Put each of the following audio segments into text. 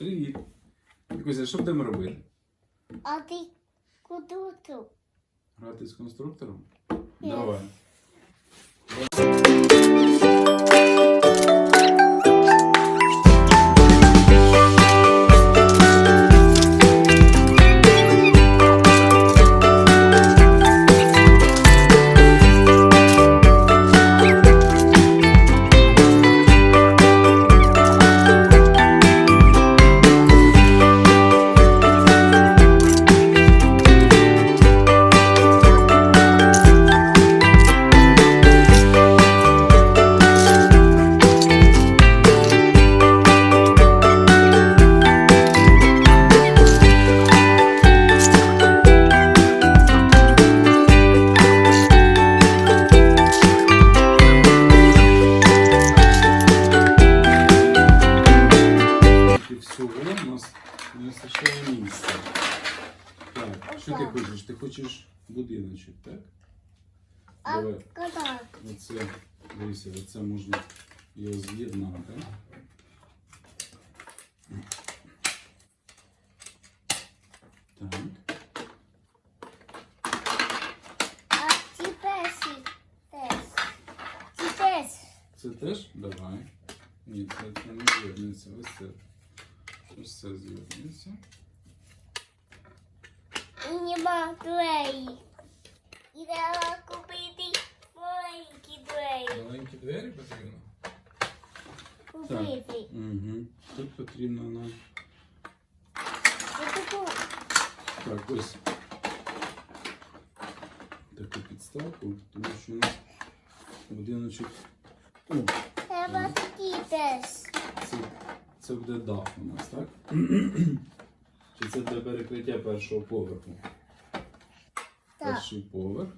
Привіт. Кузя, що будемо робити? А ти куди? Грати з конструктором? Давай. І нема двері. І треба купити маленькі двері. Маленькі двері потрібно. Купити. Угу. Тут потрібно нам. Так, ось таку підставку, тому що у нас будиночок. О, Треба такі теж. це, це буде дах у нас, так? Чи це для перекриття першого поверху? Так. Перший поверх.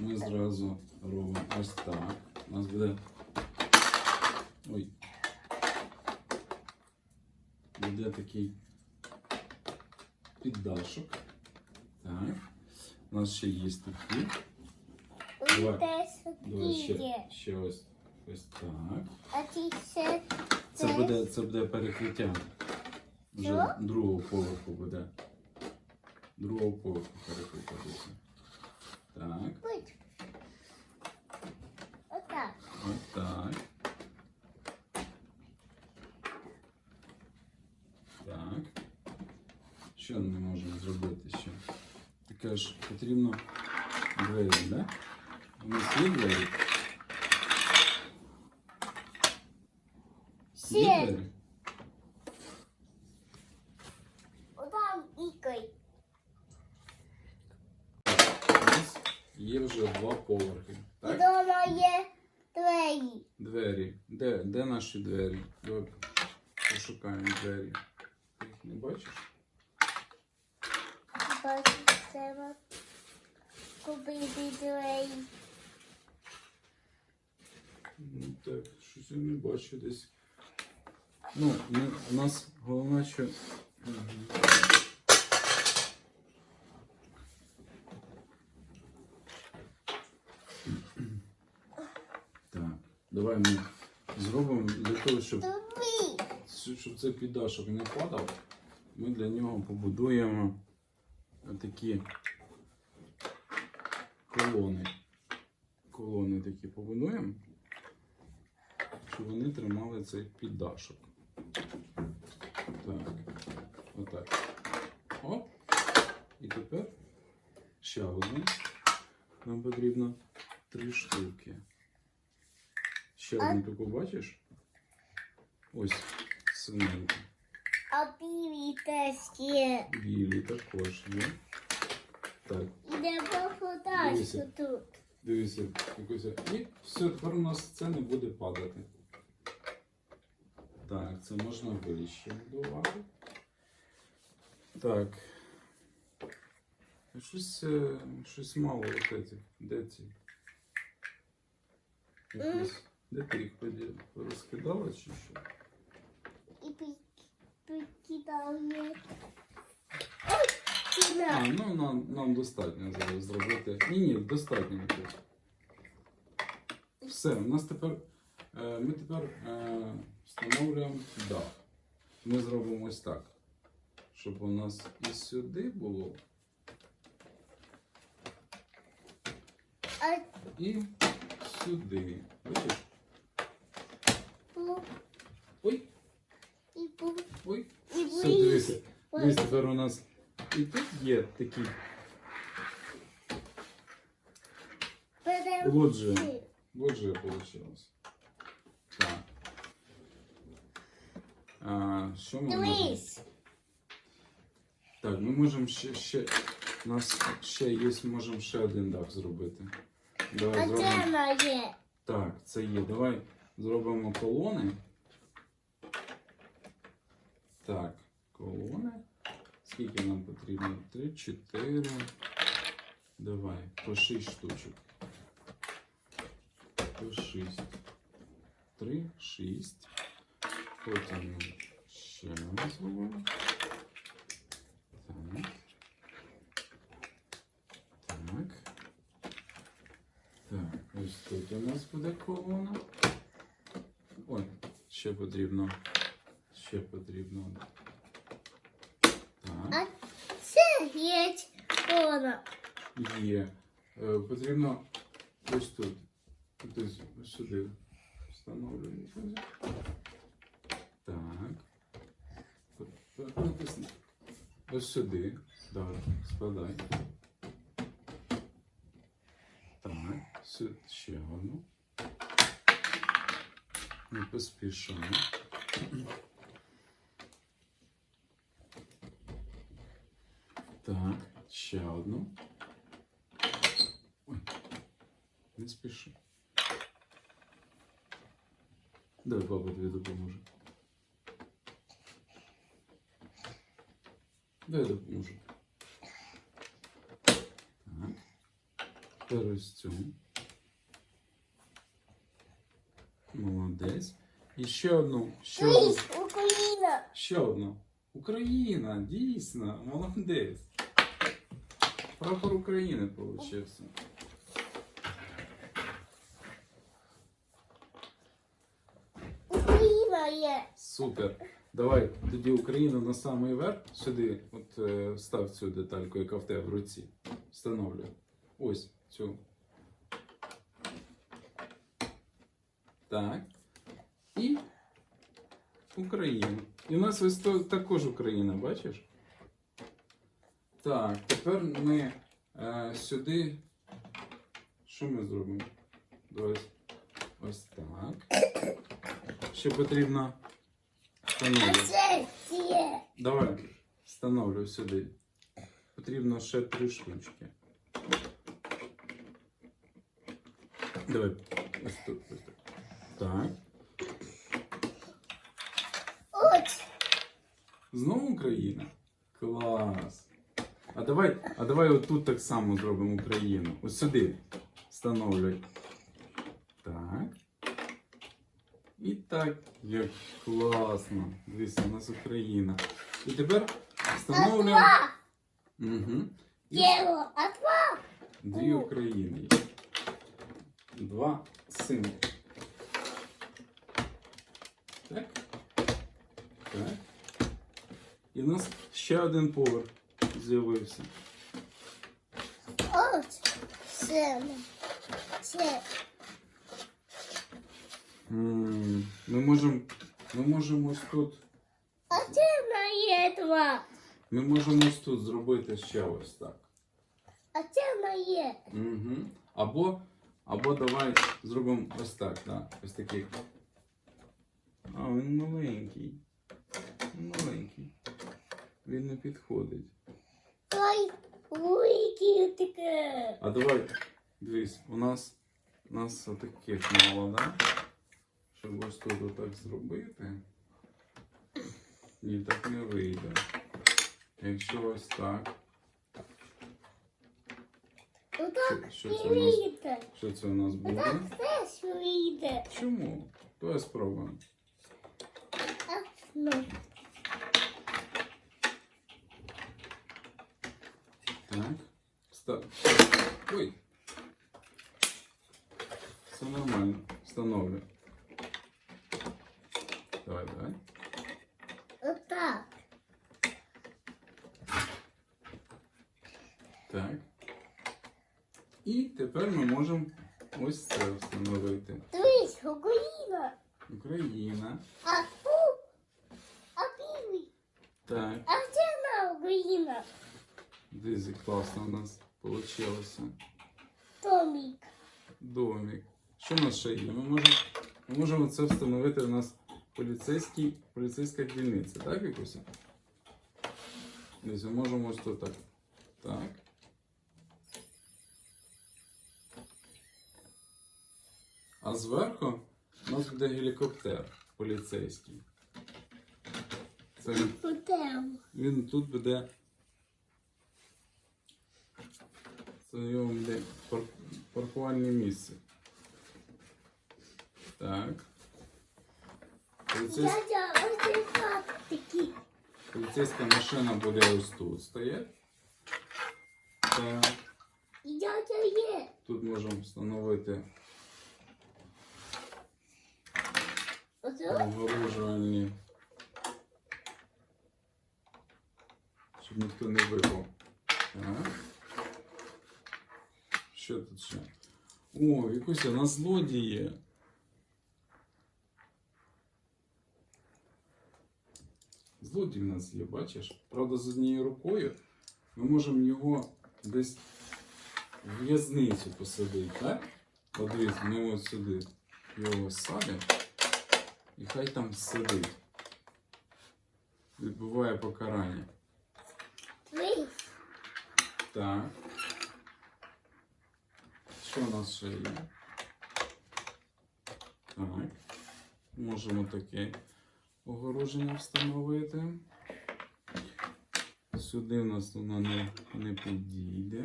Ми зразу робимо ось так. У нас буде. Ой. Буде такий піддашок. Так. У нас ще є такі. Давай. Давай ще, ще ось, ось так. А ці ще Це буде, це буде перекриття. Вже Що? другого поверху буде. Другого поверху перекриття буде. Так, Будь. Отак. ось так. Так. Що ми можемо зробити ще? Таке ж потрібно двері, так? Да? У нас є двері? Є вже два поверхи. Так? дома є двері. Двері. Де, де наші двері? Давай пошукаємо двері. Ти їх не бачиш? Бачу, треба купити двері. Ну так, щось я не бачу десь. Ну, ми, у нас головне, що. Так, давай ми зробимо для того, щоб щоб цей піддашок не падав, ми для нього побудуємо такі колони. Колони такі побудуємо, щоб вони тримали цей піддашок. Так, отак. Оп. І тепер ще одне. Нам потрібно три штуки. Ще одну таку бачиш? Ось синеньку. А білі теж є. Білі також є. Так, Іде Дивися. тут. дивіться, якось. І все, тепер у нас це не буде падати. Так, це можна вище будувати. Так. Щось, е, щось мало этих. Де ці? Якось. Де ти їх поді- розкидала чи що? І. Ой, ціна. А, ну нам, нам достатньо зараз зробити. Ні, ні, достатньо тут. Все, у нас тепер. Е, ми тепер е, встановлюємо дах. ми зробимо ось так. Щоб у нас і сюди було, А і сюди. Бачиш? Ой, ой. Все, дивися. Дивись, тепер у нас і тут є такі лоджії. Лоджія вийшла. Так. А, що ми можемо? Так, ми можемо ще, ще. У нас ще є, можемо ще один дах зробити. Давай А зробимо. Так, це є. Давай зробимо колони. Так, колони. Скільки нам потрібно? Три, чотири. Давай, по шість штучок. По шість. Три, шість. Потім ми ще раз зробимо. Так. Так. Так, ось тут у нас буде колона. Ще потрібно. Ще потрібно. Так, А це є вона. є. Е, потрібно ось тут. Ось, ось сюди встановлюємо. Так. Так, натисни. Ось сюди. Давай, складай. Так, сюди ще одну. Не поспішаємо. Так, ще одну. Ой, не спіши. Дай баба тобі допоможе. Дай допоможу. Так. Тепер ось цю. Молодець. І ще одну. Ще одну. Україна. Ще одну. Україна, дійсно, молодець. Прапор України получився. Україна є. Супер. Давай тоді Україну на самий верх сюди, от е, став цю детальку, яка в тебе в руці. Встановлюй. Ось цю. Так. Україна. І у нас ось також Україна, бачиш? Так, тепер ми е, сюди. Що ми зробимо? Давай ось так. Ще потрібно встановлювати. Давай, встановлю сюди. Потрібно ще три штучки. Давай, ось тут, ось тут. Так. От. Знову Україна? Клас. А давай, а давай отут так само зробимо Україну. Ось сюди встановлюй. Так. І так, як класно. Дивіться, у нас Україна. І тепер встановлюємо. Угу. І А два. дві України. Два сини. Так. Так. І в нас ще один поверх з'явився. От. Це. Це. М, Ми можемо. Ми можемо ось тут. А це моє два. Ми можемо ось тут зробити ще ось так. А це моє. Угу. Або, або давай зробимо ось так, да? ось такий. А, він маленький. Він маленький. Він не підходить. Ой, велике таке. А давай, дивись, у нас, у нас таких мало, да? Щоб ось тут отак зробити. Ні, так не вийде. Якщо ось так. Отак Що не це у нас? вийде. Що це у нас буде? Отак теж вийде. Чому? Давай спробуємо. Ну. Так. Ста... Ой. Все нормально. Встановлю. Давай, давай. Отак. Так. І тепер ми можемо ось це встановити. Дивись, Україна. Україна. А фу. А білий. Так. А це на Україна. Дивіться, класно у нас вийшло. Томік. Домик. Що у нас ще є? Ми можемо, ми можемо це встановити у нас поліцейський, поліцейська дільниця, так, якусь? Десь ми можемо ось тут так. Так. А зверху у нас буде гелікоптер поліцейський. Це він він тут буде. Це його буде пар- паркувальне місце. Так. Поліцейсь... Дядя, ось це такі. Поліцейська машина буде ось тут стояти. Так. І дядя є. Тут можемо встановити Оце огорожувальні. Щоб ніхто не випав. Так. Що тут ще? О, Вікуся, на злодії. Злодій в нас є, бачиш? Правда, з однією рукою ми можемо його десь в в'язницю посадити, так? Дивіться, ми ось сюди його садимо. І хай там сидить. Відбуває покарання. Так. Що у нас ще є? Так. Можемо таке огороження встановити. Сюди у нас воно не, не підійде.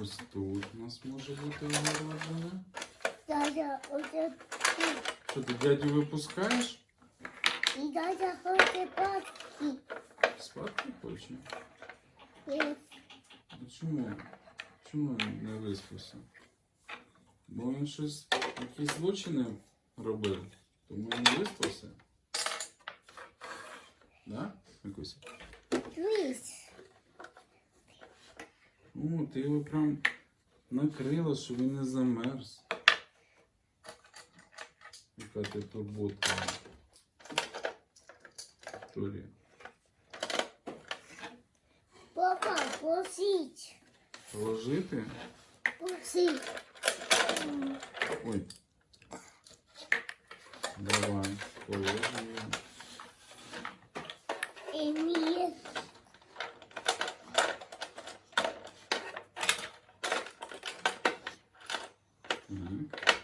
Ось тут у нас може бути огородження. Дядя, оце тут. Що ти дядю випускаєш? І дядя хоче пасти. Спати хоче? Є. Ну чому? Чому не виспався? Бо він щось, якісь злочини робив, тому він не виспався. Да? Якось? Дивись. О, ти його прям накрила, щоб він не замерз. Яка ти турботка. Торі. Папа, посіть. Положити? Посіть. Ой. Давай, положимо. І мені. Так.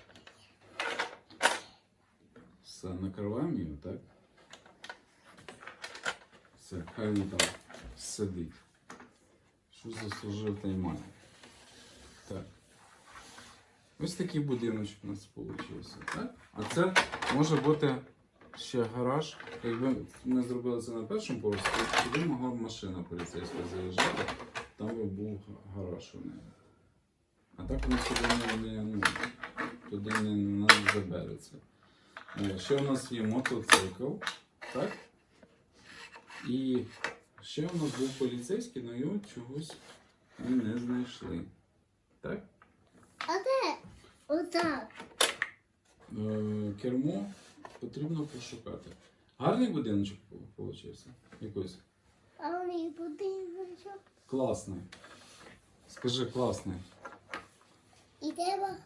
Все, накриваємо його, так? Все, хай він там сидить. Що заслужив, та й. Так. Ось такий будиночок у нас вийшов, так? А це може бути ще гараж. Якби ми зробили це на першому поверсі, туди могла б машина поліцейська заїжджати, там би був гараж у неї. А так воно сюди не, ну, туди не, не забереться. Е, Ще у нас є мотоцикл, так? І ще у нас був поліцейський, але його чогось ми не знайшли. Так? А де? Отак. Е, Кермо потрібно пошукати. Гарний будиночок вийшов. Якось. А будиночок. Класний. Скажи класний. І треба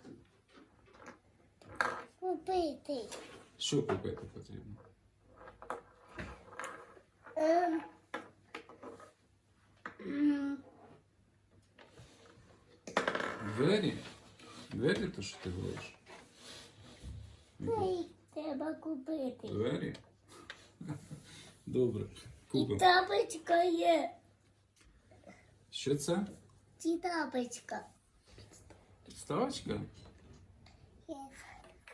купити. Що купити потрібно? Ем. м, Двері? Двері то що ти говориш? Цей треба купити. Двері? Добре. І Купимо. тапочка є. Що це? Ці тапочка. Підставочка? Є.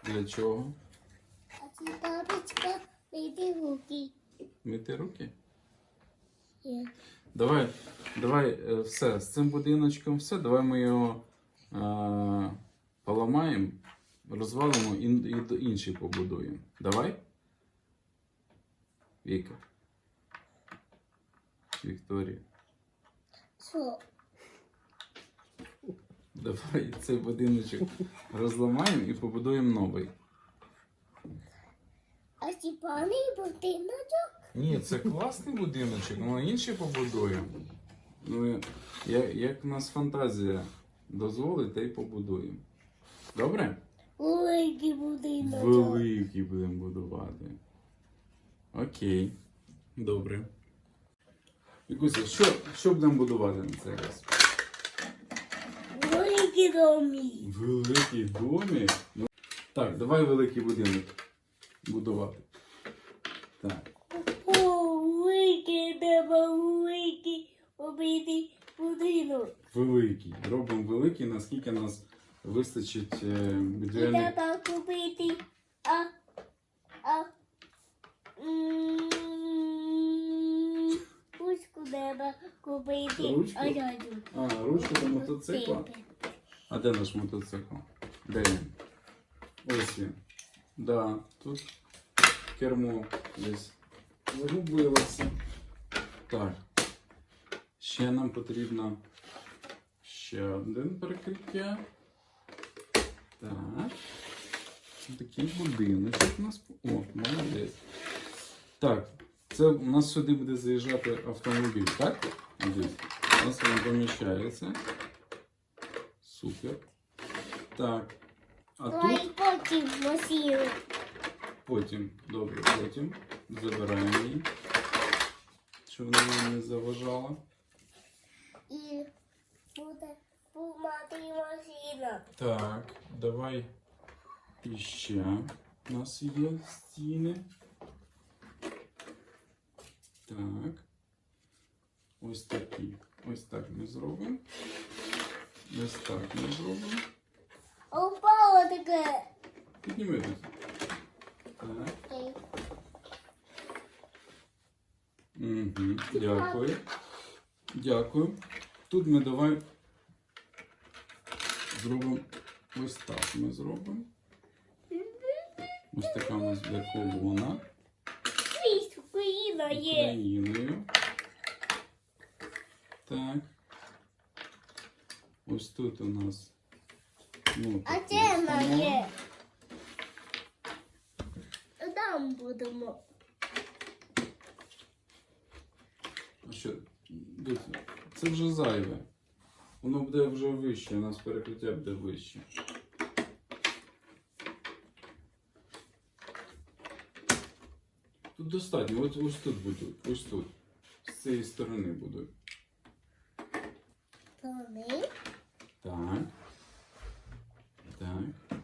Для чого? А ці тапочка мити руки. Мити руки? Є. Давай, давай, е, все, з цим будиночком все, давай ми його е, поламаємо, розвалимо і, і до- інший побудуємо. Давай? Віка. Вікторія. Що? Давай цей будиночок розламаємо і побудуємо новий. А стіпаний будиночок? Ні, це класний будиночок, ми інший побудуємо. Ну, як в нас фантазія дозволить, та й побудуємо. Добре? Великий будиночок. Великий будемо будувати. Окей. Добре. Вікуся, що, що будемо будувати на цей раз? Великий домі. Великий домик. Ну, так, давай великий будинок будувати. Так. Великий треба великий побитий будинок. Великий. Робимо великий, наскільки нас вистачить е, І будівельних. треба купити. А, а, м, Ручку треба купити. Ручку? А. А, ручку до мотоцикла. А де наш мотоцикл? Де він? Ось він. Да, тут кермо десь загубилося. Так. Ще нам потрібно ще один перекриття. Так. Такий будиночок у нас. О, молодець. Так, це у нас сюди буде заїжджати автомобіль, так? Десь. У нас він поміщається. Супер. Так. А тут Давай потім машину. потім, добре, потім забираємо її, щоб вона нам не заважала. І буде помати машина. Так, давай іще. У нас є стіни. Так. Ось такі. Ось так ми зробимо. Ось так ми зробимо. А упало таке. Підніми тут. Так. Угу, дякую. Дякую. Тут ми давай зробимо ось так. Ми зробимо. Ось така у нас буде колона Україна є. Україною. Так. Ось тут у нас. Ну, А це є. Там будемо. А що? Дивіться, Це вже зайве. Воно буде вже вище, у нас перекриття буде вище. Тут достатньо, ось, ось тут будуть, ось тут. З цієї сторони будуть. Вони. Так. Так.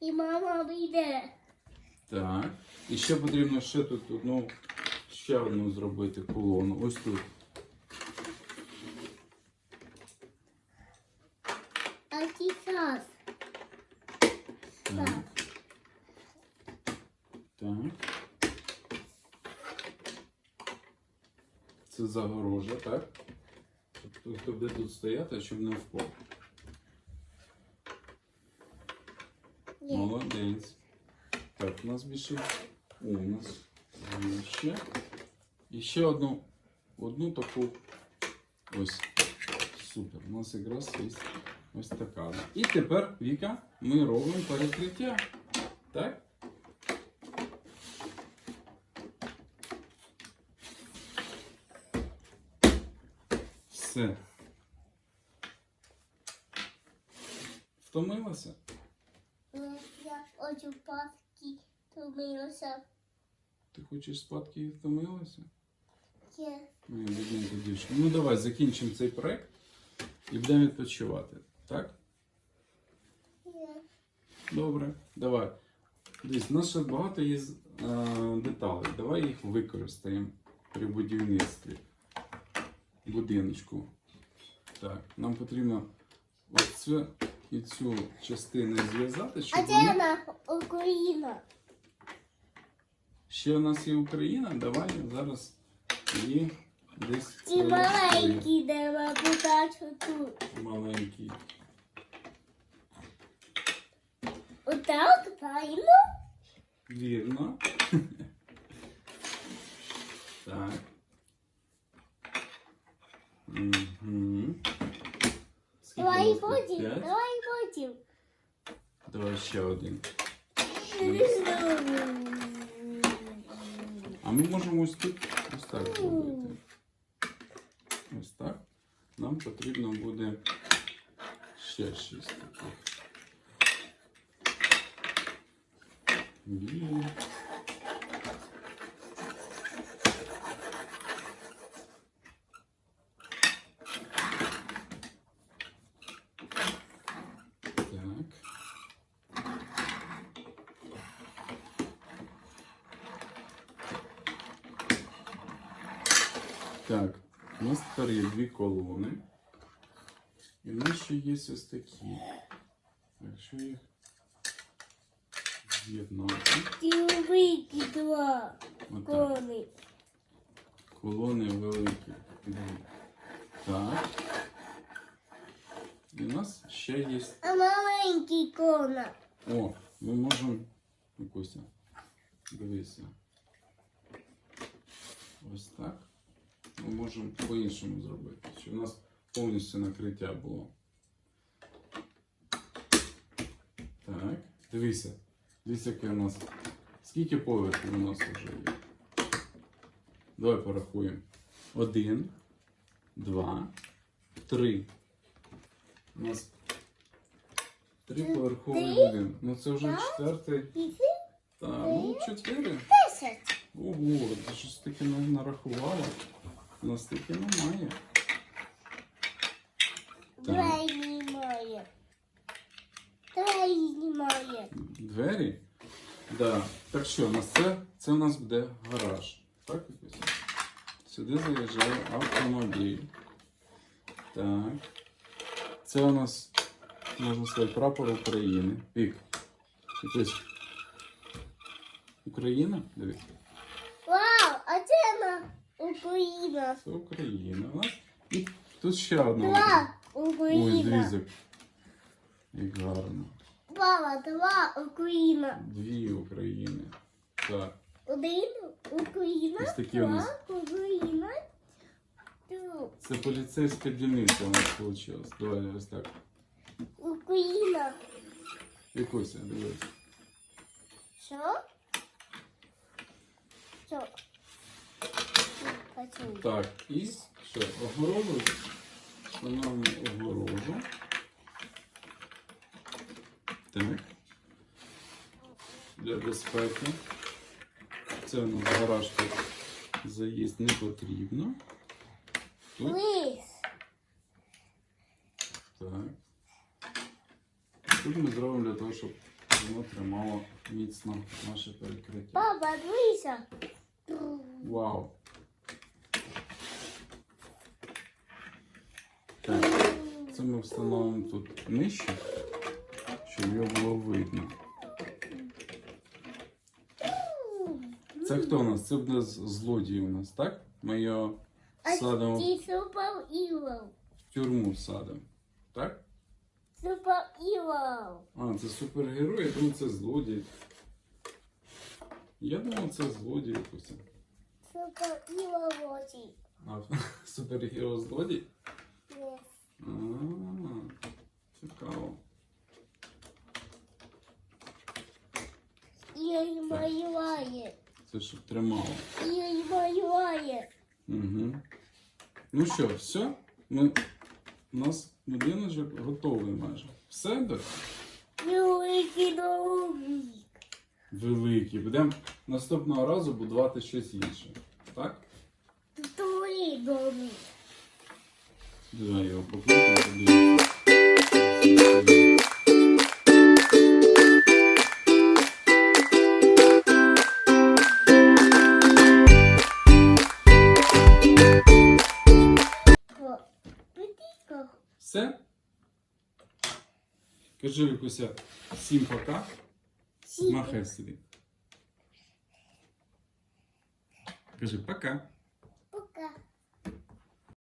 І мама вийде. Так. І ще потрібно ще тут одну, ще одну зробити колону. Ось тут. А. Так. Так. Це загорожа, так? Тобто хто буде тут стояти, щоб не впав. Молодець. Так, у нас більше. О, у нас ще. І одну, одну таку. Ось. Супер. У нас якраз є ось така. І тепер, Віка, ми робимо перекриття. Так? Все. Втомилася? Я хочу паски, томилося. Ти хочеш спадки і втомилася? Є. Моя бідненька дівчинка. Ну давай закінчимо цей проект і будемо відпочивати. Так? Є. Добре, давай. Дивись, у нас ще багато є е, деталей. Давай їх використаємо при будівництві будиночку. Так, нам потрібно оцю і цю частину зв'язати, А це вони... на Україна. ще у нас є Україна. Давай зараз її десь Ці прилаштуємо. маленькі треба подачу тут. маленький. Отак, правильно? Вірно. так. Угу. Давай потім, П'ять. давай потім. Давай ще один. А ми можемо ось тут ось так зробити. Ось так. Нам потрібно буде ще шість таких. Є. Так. Так, у нас тепер є дві колони. І в нас ще є ось такі. Якщо їх з'єднати, Великі два кони. колони великі. Так. І у нас ще є. А маленький кона. О, ми можемо. Якусь. Дивися. Ось так. Ми можемо по-іншому зробити, щоб у нас повністю накриття було. Так, дивися. Дивися, яке у нас. Скільки поверхів у нас вже є? Давай порахуємо. Один, два, три. У нас три поверховий Три? Ну це вже четвертий. Так, ну чотири. десять. Ого, ти щось таке на- нарахувала. У нас таке немає. Так. Давай знімає. Давай знімає. Двері? Да. Так що, у нас це, це у нас буде гараж. Так, якось? Сюди заїжджає автомобіль. Так. Це у нас, можна сказати, прапор України. Вік. Якось. Україна? Дивись. Вау, а це на Україна. Це Україна у нас. І тут ще одна. Два Ой, Україна. дивись, як- гарно. Папа, два Україна. Дві України. Так. Один Україна. Ось такі у нас. Два Україна. Two. Це поліцейська дільниця у нас вийшла. Давай ось так. Україна. Якусь, дивись. Що? Що? Так, і що? Огорожу. Встановимо огорожу. Так. Для безпеки. Це у нас гараж тут заїзд не потрібно. Тут Так. Тут ми зробимо для того, щоб воно тримало міцно наше перекриття. Папа, дивися. Вау! Так, це ми встановимо тут нижче, щоб його було видно. Це хто у нас? Це буде злодій у нас, так? Ми його садимо в тюрму садимо. Так? Супер івол. А, це супергерой, я думаю, це злодій. Я думав, це злодій якийсь. Супер івол очі. А, супергерой злодій? Yes. А, цікаво. І малюває. Це щоб тримало. І малюває. Угу. Ну що, все? Ми... У нас будиночок готовий майже. Все, так? Великий довгий. Великий. Будемо наступного разу будувати щось інше. Так? Твої довгий. Давай його покрутимо подивимося. Все? Кажи, Вікуся, всім пока. Махай собі. Кажи пока.